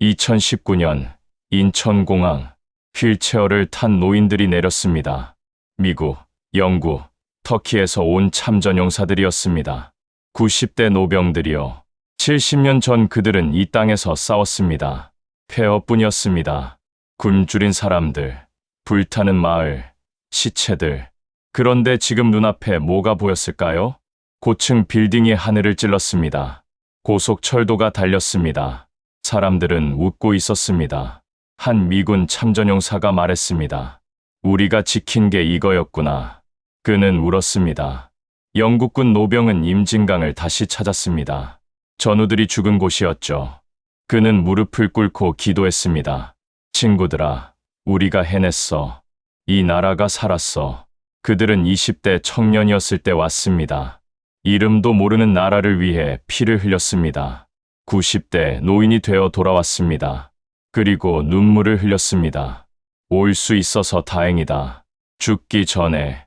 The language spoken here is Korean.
2019년 인천공항 휠체어를 탄 노인들이 내렸습니다. 미국, 영국, 터키에서 온 참전용사들이었습니다. 90대 노병들이요. 70년 전 그들은 이 땅에서 싸웠습니다. 폐허뿐이었습니다. 굶주린 사람들, 불타는 마을, 시체들. 그런데 지금 눈앞에 뭐가 보였을까요? 고층 빌딩이 하늘을 찔렀습니다. 고속철도가 달렸습니다. 사람들은 웃고 있었습니다. 한 미군 참전용사가 말했습니다. 우리가 지킨 게 이거였구나. 그는 울었습니다. 영국군 노병은 임진강을 다시 찾았습니다. 전우들이 죽은 곳이었죠. 그는 무릎을 꿇고 기도했습니다. 친구들아, 우리가 해냈어. 이 나라가 살았어. 그들은 20대 청년이었을 때 왔습니다. 이름도 모르는 나라를 위해 피를 흘렸습니다. 90대 노인이 되어 돌아왔습니다. 그리고 눈물을 흘렸습니다. 올 수 있어서 다행이다. 죽기 전에